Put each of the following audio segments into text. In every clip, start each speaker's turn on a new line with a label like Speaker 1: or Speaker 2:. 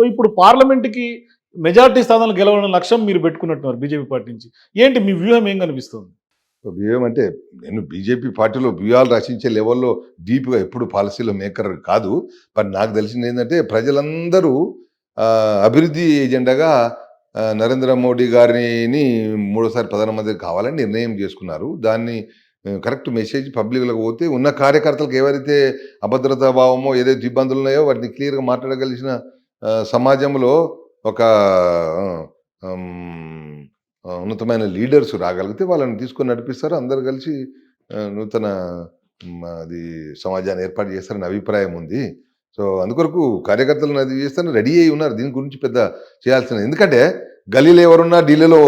Speaker 1: So ఇప్పుడు పార్లమెంట్కి majority స్థానాలు గెలవడం లక్ష్యం మీరు పెట్టుకున్నట్టున్నారు బీజేపీ పార్టీ నుంచి. ఏంటి మీ వ్యూహం ఏం కనిపిస్తుంది?
Speaker 2: వ్యూహం అంటే నేను బీజేపీ పార్టీలో వ్యూహాలు రచించే లెవెల్లో డీప్గా ఎప్పుడు పాలసీలో మేకర్ కాదు. బట్ నాకు తెలిసింది ఏంటంటే ప్రజలందరూ అభివృద్ధి ఏజెండాగా నరేంద్ర మోడీ గారిని మూడోసారి ప్రధానమంత్రి కావాలని నిర్ణయం చేసుకున్నారు. దాన్ని కరెక్ట్ మెసేజ్ పబ్లిక్లోకి పోతే ఉన్న కార్యకర్తలకు ఎవరైతే అభద్రతా భావమో ఏదైతే ఇబ్బందులు ఉన్నాయో వాటిని క్లియర్గా మాట్లాడగలిసిన సమాజంలో ఒక ఉన్నతమైన లీడర్స్ రాగలిగితే వాళ్ళని తీసుకొని నడిపిస్తారు. అందరు కలిసి నూతన అది సమాజాన్ని ఏర్పాటు చేస్తారని అభిప్రాయం ఉంది. సో అందుకొరకు కార్యకర్తలను అది చేస్తారని రెడీ అయి ఉన్నారు. దీని గురించి పెద్ద చేయాల్సిన ఎందుకంటే గలీలో ఎవరున్నా ఢిల్లీలో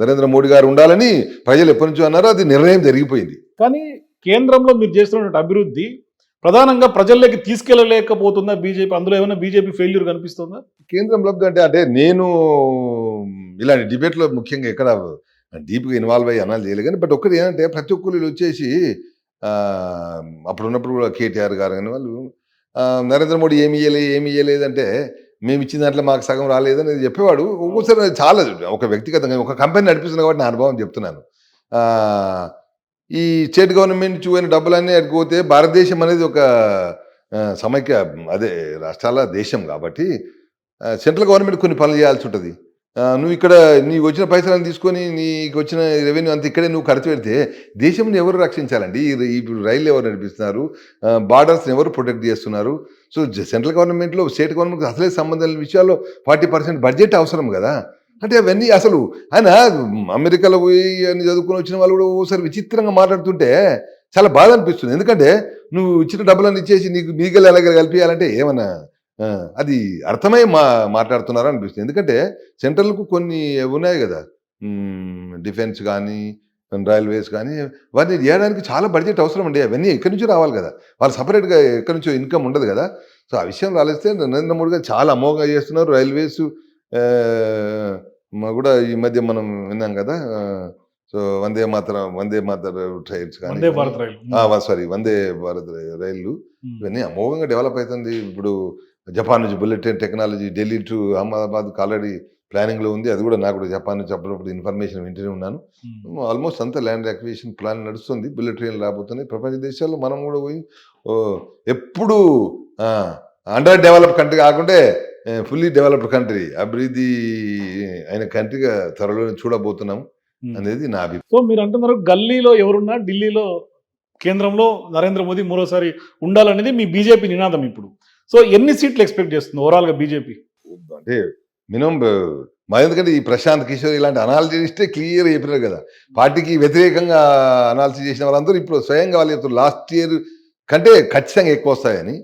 Speaker 2: నరేంద్ర మోడీ గారు ఉండాలని ప్రజలు ఎప్పటి నుంచో అన్నారో అది నిర్ణయం జరిగిపోయింది.
Speaker 1: కానీ కేంద్రంలో మీరు చేస్తున్నటువంటి అభివృద్ధి ప్రధానంగా ప్రజల్లోకి తీసుకెళ్ళలేకపోతుందా బీజేపీ అందులో ఏమైనా బీజేపీ ఫెయిల్యూర్ కనిపిస్తుందా?
Speaker 2: కేంద్రంలో అంటే అంటే నేను ఇలాంటి డిబేట్లో ముఖ్యంగా ఎక్కడ డీప్గా ఇన్వాల్వ్ అయ్యి అనాలి చేయలేదు. కానీ బట్ ఒకటి ఏంటంటే ప్రతి ఒక్కరు వచ్చేసి అప్పుడు ఉన్నప్పుడు కూడా కేటీఆర్ గారు కానీ వాళ్ళు నరేంద్ర మోడీ ఏమి ఇయ్యలే ఏమి ఇయ్యలేదంటే మేము ఇచ్చిన దాంట్లో మాకు సగం రాలేదని చెప్పేవాడు. ఒక్కోసారి చాలా ఒక వ్యక్తిగతంగా ఒక కంపెనీ నడిపిస్తున్నా కాబట్టి నా అనుభవం చెప్తున్నాను. ఈ స్టేట్ గవర్నమెంట్ చూసిన డబ్బులన్నీ అడిగిపోతే భారతదేశం అనేది ఒక సమైక్య అదే రాష్ట్రాల దేశం కాబట్టి సెంట్రల్ గవర్నమెంట్ కొన్ని పనులు చేయాల్సి ఉంటుంది. నువ్వు ఇక్కడ నీకు వచ్చిన పైసలను తీసుకొని నీకు వచ్చిన రెవెన్యూ అంత ఇక్కడే నువ్వు ఖర్చు పెడితే దేశంని ఎవరు రక్షించాలండి? ఈ ఇప్పుడు రైలు ఎవరు నడిపిస్తున్నారు? బార్డర్స్ని ఎవరు ప్రొటెక్ట్ చేస్తున్నారు? సో సెంట్రల్ గవర్నమెంట్లో స్టేట్ గవర్నమెంట్కి అసలే సంబంధం లేని విషయాల్లో ఫార్టీ పర్సెంట్ బడ్జెట్ అవసరం కదా? అంటే అవన్నీ అసలు ఆయన అమెరికాలో పోయి అని చదువుకుని వచ్చిన వాళ్ళు కూడా ఓసారి విచిత్రంగా మాట్లాడుతుంటే చాలా బాధ అనిపిస్తుంది. ఎందుకంటే నువ్వు ఇచ్చిన డబ్బులను ఇచ్చేసి నీకు మీగలు ఎలాగ కలిపియాలంటే ఏమన్నా అది అర్థమై మా మాట్లాడుతున్నారా అనిపిస్తుంది. ఎందుకంటే సెంట్రల్కు కొన్ని ఉన్నాయి కదా డిఫెన్స్ కానీ రైల్వేస్ కానీ వాటిని చేయడానికి చాలా బడ్జెట్ అవసరం అండి. అవన్నీ ఎక్కడి నుంచి రావాలి కదా? వాళ్ళు సపరేట్గా ఎక్కడి నుంచో ఇన్కమ్ ఉండదు కదా? సో ఆ విషయం ఆలోచిస్తే నరేంద్ర మోడీ గారు చాలా అమోఘంగా చేస్తున్నారు. రైల్వేస్ మా కూడా ఈ మధ్య మనం విన్నాం కదా సో వందే మాతరం వందే మాతర ట్రైన్స్ కానీ సారీ వందే భారత్
Speaker 1: రైళ్ళు.
Speaker 2: ఇవన్నీ అమోఘంగా డెవలప్ అవుతుంది ఇప్పుడు జపాన్ నుంచి bullet train technology Delhi to Ahmedabad already ప్లానింగ్లో ఉంది. అది కూడా నాకు కూడా జపాన్ నుంచి అప్పుడప్పుడు ఇన్ఫర్మేషన్ వింటూనే ఉన్నాను. ఆల్మోస్ట్ అంతా ల్యాండ్ అక్విజిషన్ ప్లాన్ నడుస్తుంది. బుల్లెట్ ట్రైన్ రాబోతున్నాయి. ప్రపంచ దేశాల్లో మనం కూడా పోయి ఓ, ఎప్పుడు అండర్ డెవలప్ కంట్రీ కాకుంటే ఫుల్లీ డెవలప్డ్ కంట్రీ అభివృద్ధి అయిన కంట్రీగా త్వరలో చూడబోతున్నాం. అనేది నా అభిప్రాయం.
Speaker 1: సో మీరు అంటున్నారు గల్లీలో ఎవరున్నా ఢిల్లీలో కేంద్రంలో నరేంద్ర మోదీ మరోసారి ఉండాలనేది మీ బీజేపీ నినాదం ఇప్పుడు. సో ఎన్ని సీట్లు ఎక్స్పెక్ట్ చేస్తుంది ఓవరాల్గా బీజేపీ?
Speaker 2: అంటే మినిమం మా ఎందుకంటే ఈ ప్రశాంత్ కిషోర్ ఇలాంటి అనాలిసిస్ ఇస్తే క్లియర్ చెప్పినారు కదా. పార్టీకి వ్యతిరేకంగా అనాలిసిస్ చేసిన వాళ్ళందరూ ఇప్పుడు స్వయంగా వాళ్ళు చెప్తారు లాస్ట్ ఇయర్ కంటే ఖచ్చితంగా ఎక్కువ వస్తాయని.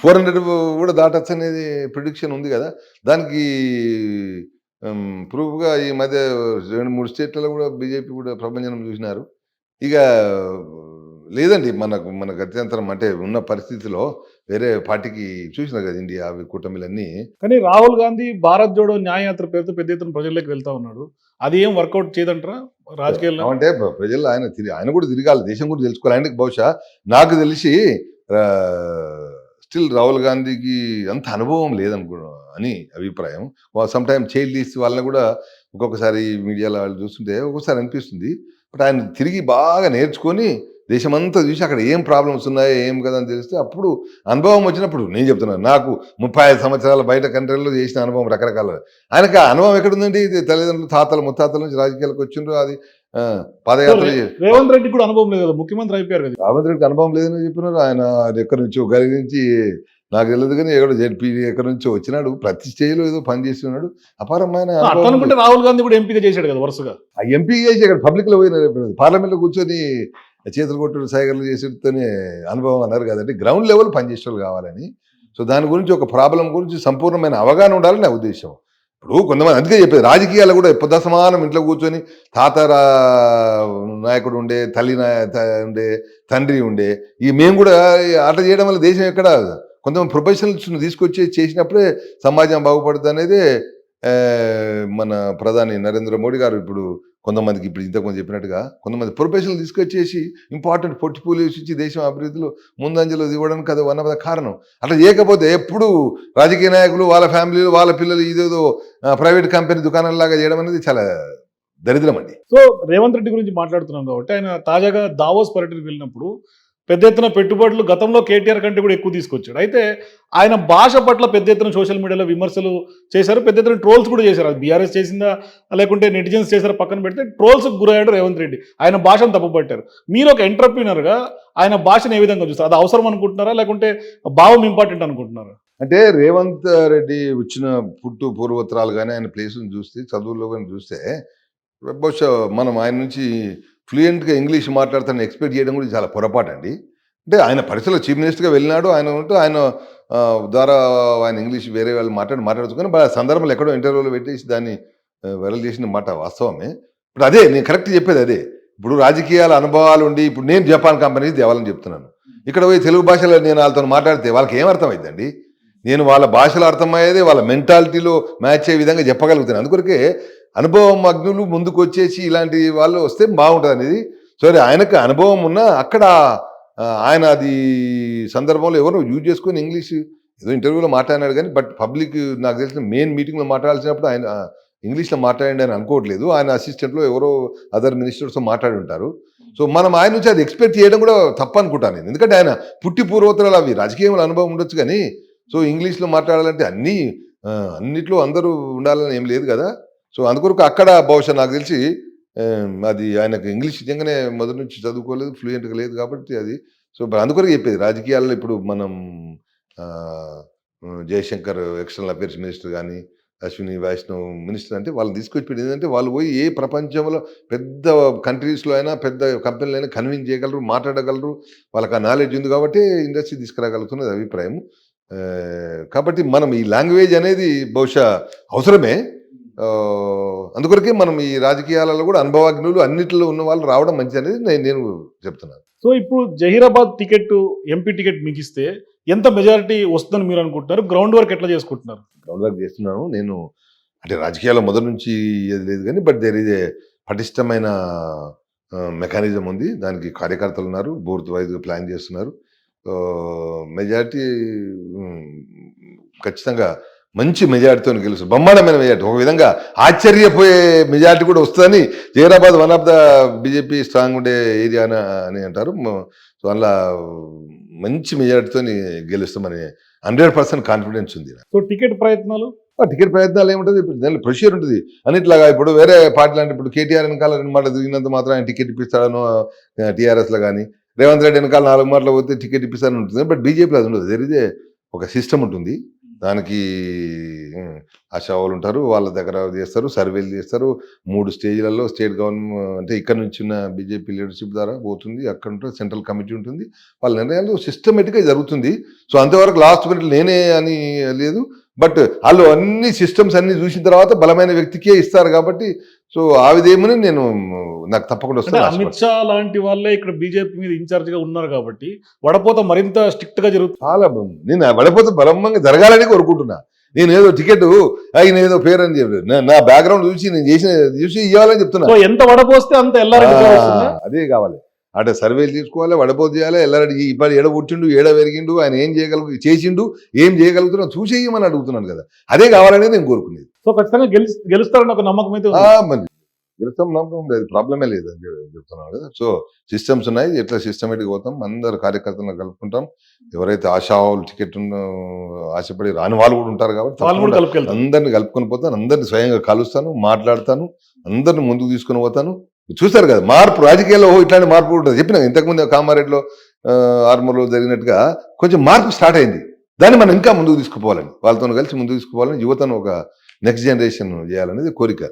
Speaker 2: ఫోర్ హండ్రెడ్ కూడా దాటచ్చు అనేది ప్రిడిక్షన్ ఉంది కదా. దానికి ప్రూఫ్గా ఈ మధ్య రెండు మూడు స్టేట్లలో కూడా బీజేపీ కూడా ప్రభంజనం చూసినారు. ఇక లేదండి మనకు మన గత్యంతరం అంటే ఉన్న పరిస్థితిలో వేరే పార్టీకి చూసినారు కదా ఇండియా అవి కూటమిలన్నీ.
Speaker 1: కానీ రాహుల్ గాంధీ భారత్ జోడో న్యాయయాత్ర పేరుతో పెద్ద ఎత్తున ప్రజల్లోకి వెళ్తా ఉన్నాడు. అది ఏం వర్కౌట్ చేయదంటారా రాజకీయాల్లో?
Speaker 2: అంటే ప్ర- ప్రజల్లో ఆయన తిరిగి ఆయన కూడా తిరగాలి దేశం కూడా తెలుసుకోవాలి. ఆయనకి బహుశా నాకు తెలిసి స్టిల్ రాహుల్ గాంధీకి అంత అనుభవం లేదనుకో అని అభిప్రాయం. సమ్ టైమ్ చైల్డ్ లీస్ వాళ్ళని కూడా ఒక్కొక్కసారి మీడియాలో వాళ్ళు చూస్తుంటే ఒక్కొక్కసారి అనిపిస్తుంది. బట్ ఆయన తిరిగి బాగా నేర్చుకొని దేశమంతా చూసి అక్కడ ఏం ప్రాబ్లమ్స్ ఉన్నాయో ఏం కదా అని తెలిస్తే అప్పుడు అనుభవం వచ్చినప్పుడు నేను చెప్తున్నాను నాకు ముప్పై ఐదు సంవత్సరాల బయట కంట్రీలో చేసిన అనుభవం రకరకాల. ఆయనకి ఆ అనుభవం ఎక్కడుందండి? తల్లిదండ్రులు తాతలు ముత్తాతల నుంచి రాజకీయాలకు వచ్చిండ్రు అది. పాదయాత్ర
Speaker 1: రేవంత్ రెడ్డి కూడా అనుభవం లేదు కదా? ముఖ్యమంత్రి అయిపోయారు కదా?
Speaker 2: రావంత్ రెడ్డికి అనుభవం లేదని చెప్పినారు. ఆయన ఎక్కడి నుంచో గరి నుంచి నాకు తెలియదు కానీ ఎక్కడో జెడ్పీ ఎక్కడి నుంచో వచ్చినాడు. ప్రతి స్టేజ్లో ఏదో పని చేస్తున్నాడు అపారమైన
Speaker 1: అనుకుంటే రాహుల్ గాంధీ కూడా ఎంపీగా చేశాడు కదా వరుసగా.
Speaker 2: ఆ ఎంపీ చేసి ఇక్కడ పబ్లిక్లో పోయిన పార్లమెంట్లో కూర్చొని చేతులు కొట్టుడు సైగర్లు చేసేటతోనే అనుభవం అన్నారు కదండి. గ్రౌండ్ లెవెల్ పనిచేసేవాళ్ళు కావాలని. సో దాని గురించి ఒక ప్రాబ్లం గురించి సంపూర్ణమైన అవగాహన ఉండాలని నా ఉద్దేశం. ఇప్పుడు కొంతమంది అందుకే చెప్పేది రాజకీయాలు కూడా పొద్దు సమానం ఇంట్లో కూర్చొని తాతరా నాయకుడు ఉండే తల్లి ఉండే తండ్రి ఉండే ఈ మేము కూడా అట్లా చేయడం వల్ల దేశం ఎక్కడ కొంతమంది ప్రొఫెషనల్స్ని తీసుకొచ్చి చేసినప్పుడే సమాజం బాగుపడుతుంది అనేది మన ప్రధాని నరేంద్ర మోడీ గారు ఇప్పుడు కొంతమందికి ఇప్పుడు ఇంతకుముందు చెప్పినట్టుగా కొంతమంది ప్రొఫెషనల్ తీసుకొచ్చేసి ఇంపార్టెంట్ పోర్ట్ఫోలియోస్ ఇచ్చి దేశం అభివృద్ధిలో ముందంజలో ఇవ్వడానికి అది వన్ ఆఫ్ ద కారణం. అట్లా చేయకపోతే ఎప్పుడు రాజకీయ నాయకులు వాళ్ళ ఫ్యామిలీలు వాళ్ళ పిల్లలు ఇదేదో ప్రైవేట్ కంపెనీ దుకాణాలలాగా చేయడం అనేది చాలా దరిద్రం అండి.
Speaker 1: సో రేవంత్ రెడ్డి గురించి మాట్లాడుతున్నాం కాబట్టి ఆయన తాజాగా దావోస్ పర్యటనకు వెళ్ళినప్పుడు పెద్ద ఎత్తున పెట్టుబడులు గతంలో కేటీఆర్ కంటే కూడా ఎక్కువ తీసుకొచ్చాడు. అయితే ఆయన భాష పట్ల పెద్ద ఎత్తున సోషల్ మీడియాలో విమర్శలు చేశారు పెద్ద ఎత్తున ట్రోల్స్ కూడా చేశారు. అది బీఆర్ఎస్ చేసిందా లేకుంటే నెటిజన్స్ చేశారు పక్కన పెడితే ట్రోల్స్ గురయ్యాడు రేవంత్ రెడ్డి. ఆయన భాషను తప్పుపట్టారు. మీరు ఒక ఎంటర్ప్రీనర్గా ఆయన భాషను ఏ విధంగా చూస్తారు? అది అవసరం అనుకుంటున్నారా లేకుంటే భావం ఇంపార్టెంట్ అనుకుంటున్నారా?
Speaker 2: అంటే రేవంత్ రెడ్డి వచ్చిన పుట్టు పూర్వత్రాలు కానీ ఆయన ప్లేస్ని చూస్తే చదువుల్లో కానీ చూస్తే బహుశా మనం ఆయన నుంచి ఫ్లూయెంట్గా ఇంగ్లీష్ మాట్లాడతానని ఎక్స్పెక్ట్ చేయడం కూడా చాలా పొరపాటు అండి అంటే ఆయన పరిస్థితిలో చీఫ్ మినిస్టర్గా వెళ్ళినాడు ఆయన ఉంటూ ఆయన ద్వారా ఆయన ఇంగ్లీష్ వేరే వాళ్ళు మాట్లాడి మాట్లాడుకుని కానీ ఆ సందర్భంలో ఎక్కడో ఇంటర్వ్యూలో పెట్టేసి దాన్ని వైరల్ చేసిన మాట వాస్తవమే. ఇప్పుడు అదే నేను కరెక్ట్ చెప్పేది అదే. ఇప్పుడు రాజకీయాల అనుభవాలు ఉండి ఇప్పుడు నేను జపాన్ కంపెనీ దేవాలని చెప్తున్నాను. ఇక్కడ పోయి తెలుగు భాషలో నేను వాళ్ళతో మాట్లాడితే వాళ్ళకి ఏం అర్థమైందండి నేను వాళ్ళ భాషలో అర్థమయ్యేది వాళ్ళ మెంటాలిటీలో మ్యాచ్ అయ్యే విధంగా చెప్పగలుగుతాను. అందుకొరకే అనుభవం అగ్నులు ముందుకు వచ్చేసి ఇలాంటి వాళ్ళు వస్తే బాగుంటుంది అనేది. సరే ఆయనకు అనుభవం ఉన్నా అక్కడ ఆయన అది సందర్భంలో ఎవరో యూజ్ చేసుకొని ఇంగ్లీష్ ఏదో ఇంటర్వ్యూలో మాట్లాడినాడు కానీ బట్ పబ్లిక్ నాకు తెలిసిన మెయిన్ మీటింగ్లో మాట్లాడాల్సినప్పుడు ఆయన ఇంగ్లీష్లో మాట్లాడండి అని అనుకోవట్లేదు. ఆయన అసిస్టెంట్లో ఎవరో అదర్ మినిస్టర్స్తో మాట్లాడి ఉంటారు. సో మనం ఆయన నుంచి అది ఎక్స్పెక్ట్ చేయడం కూడా తప్పనుకుంటాను నేను. ఎందుకంటే ఆయన పుట్టి పూర్వోత్తరాలు అవి రాజకీయంలో అనుభవం ఉండొచ్చు కానీ సో ఇంగ్లీష్లో మాట్లాడాలంటే అన్నీ అన్నిట్లో అందరూ ఉండాలని ఏం లేదు కదా. సో అందుకొరకు అక్కడ బహుశా నాకు తెలిసి అది ఆయనకు ఇంగ్లీష్ నిజంగానే మొదటి నుంచి చదువుకోలేదు ఫ్లూయెంట్గా లేదు కాబట్టి అది. సో అందుకొరకు చెప్పేది రాజకీయాల్లో ఇప్పుడు మనం జయశంకర్ ఎక్స్టర్నల్ అఫేర్స్ మినిస్టర్ కానీ అశ్విని వైష్ణవ్ మినిస్టర్ అంటే వాళ్ళు తీసుకొచ్చిపోయింది ఏంటంటే వాళ్ళు పోయి ఏ ప్రపంచంలో పెద్ద కంట్రీస్లో అయినా పెద్ద కంపెనీలు అయినా కన్విన్స్ చేయగలరు మాట్లాడగలరు వాళ్ళకి ఆ నాలెడ్జ్ ఉంది కాబట్టి ఇండస్ట్రీ తీసుకురాగలుగుతున్నది అభిప్రాయం కాబట్టి మనం ఈ లాంగ్వేజ్ అనేది బహుశా అవసరమే అందుకొరకే మనం ఈ రాజకీయాలలో కూడా అనుభవజ్ఞులు అన్నిటిలో ఉన్న వాళ్ళు రావడం మంచిది అనేది నేను నేను చెప్తున్నాను.
Speaker 1: సో ఇప్పుడు జహీరాబాద్ టికెట్ ఎంపీ టికెట్ మీకు ఇస్తే ఎంత మెజారిటీ వస్తుందని మీరు అనుకుంటున్నారు? గ్రౌండ్ వర్క్ ఎట్లా చేసుకుంటున్నారు?
Speaker 2: గ్రౌండ్ వర్క్ చేస్తున్నాను. నేను అంటే రాజకీయాల్లో మొదటి నుంచి ఏది లేదు కానీ బట్ దేర్ ఏ పటిష్టమైన మెకానిజం ఉంది. దానికి కార్యకర్తలు ఉన్నారు. బూత్ వైజ్గా ప్లాన్ చేస్తున్నారు. మెజారిటీ ఖచ్చితంగా మంచి మెజారిటీతో గెలుసు బ్రహ్మాండమైన మెజారిటీ. ఒక విధంగా ఆశ్చర్యపోయే మెజారిటీ కూడా వస్తుందని Zaheerabad one of the BJP strong ఉండే ఏరియా అని అంటారు. సో అలా మంచి మెజారిటీతో గెలుస్తామని హండ్రెడ్ పర్సెంట్ కాన్ఫిడెన్స్ ఉంది
Speaker 1: సో టికెట్ ప్రయత్నాలు?
Speaker 2: టికెట్ ప్రయత్నాలు ఏముంటుంది? దానిలో ప్రొసీజర్ ఉంటుంది. అన్నిట్లాగా ఇప్పుడు వేరే పార్టీలు అంటే ఇప్పుడు కేటీఆర్ వెనకాల రెండు మాటలు తిరిగినంత మాత్రం ఆయన టికెట్ ఇప్పిస్తాడనో టీఆర్ఎస్లో కానీ రేవంత్ రెడ్డి వెనకాల నాలుగు మాటలు పోతే టికెట్ ఇప్పిస్తారని ఉంటుంది. బట్ బీజేపీలో అది ఉండదు. జరిగితే ఒక సిస్టమ్ ఉంటుంది. దానికి ఉమ్, ఆశా వాళ్ళు ఉంటారు వాళ్ళ దగ్గర చేస్తారు సర్వేలు చేస్తారు. మూడు స్టేజ్లలో స్టేట్ గవర్నమెంట్ అంటే ఇక్కడ నుంచి ఉన్న బీజేపీ లీడర్షిప్ ద్వారా పోతుంది. అక్కడ ఉంటుంది సెంట్రల్ కమిటీ ఉంటుంది. వాళ్ళ నిర్ణయాలు సిస్టమేటిక్గా జరుగుతుంది. సో అంతవరకు లాస్ట్ మినిట్ నేనే అని లేదు. బట్ వాళ్ళు అన్ని సిస్టమ్స్ అన్ని చూసిన తర్వాత బలమైన వ్యక్తికే ఇస్తారు కాబట్టి సో ఆ విధేమని నేను నాకు తప్పకుండా
Speaker 1: అంటే
Speaker 2: వస్తుంది
Speaker 1: అమిత్ షా లాంటి వాళ్ళే ఇక్కడ బీజేపీ మీద ఇన్ఛార్జ్గా ఉన్నారు కాబట్టి వడపోత మరింత స్ట్రిక్ట్గా జరుగుతుంది.
Speaker 2: చాలా నేను పడిపోతే బలంగా జరగాలని కోరుకుంటున్నా. నేను ఏదో టికెట్ ఆయన ఏదో పేరు అని చెప్పి నా- బ్యాక్గ్రౌండ్ చూసి నేను చేసిన చూసి ఇవ్వాలని చెప్తున్నా.
Speaker 1: ఎంత వడపోస్తే అంత వస్తుందా?
Speaker 2: అదే కావాలి. అంటే సర్వేలు తీసుకోవాలి వడపోతు చేయాలి ఎల్లారెడ్డి ఇప్పుడు ఏడ పుట్టిండు ఏడ పెరిగిండు ఆయన ఏం చేయగలుగు చేసిండు ఏం చేయగలుగుతున్నా చూసేయమని అడుగుతున్నాను కదా. అదే కావాలనేది నేను కోరుకునేది.
Speaker 1: సో ఖచ్చితంగా గెలు గెలుస్తారని ఒక నమ్మకం అయితే
Speaker 2: గెలుస్తాం నమ్మకం లేదు ప్రాబ్లమే లేదు అని చెప్- చెప్తున్నాను కదా. సో సిస్టమ్స్ ఉన్నాయి ఎట్లా సిస్టమేటిక్ పోతాం అందరు కార్యకర్తలను కలుపుకుంటాం. ఎవరైతే ఆశావాళ్ళు టికెట్ ఆశపడి రాని వాళ్ళు కూడా ఉంటారు కాబట్టి అందరిని కలుపుకొని పోతాను అందరిని స్వయంగా కలుస్తాను మాట్లాడతాను అందరిని ముందుకు తీసుకొని పోతాను. చూస్తారు కదా మార్పు రాజకీయాల్లో ఓ ఇట్లాంటి మార్పు ఉంటుంది. చెప్పిన ఇంతకుముందు కామారెడ్డిలో ఆర్మూర్లో జరిగినట్టుగా కొంచెం మార్పు స్టార్ట్ అయింది. దాన్ని మనం ఇంకా ముందుకు తీసుకుపోవాలని వాళ్ళతో కలిసి ముందుకు తీసుకుపోవాలని యువతను ఒక నెక్స్ట్ జనరేషన్ చేయాలనేది కోరిక.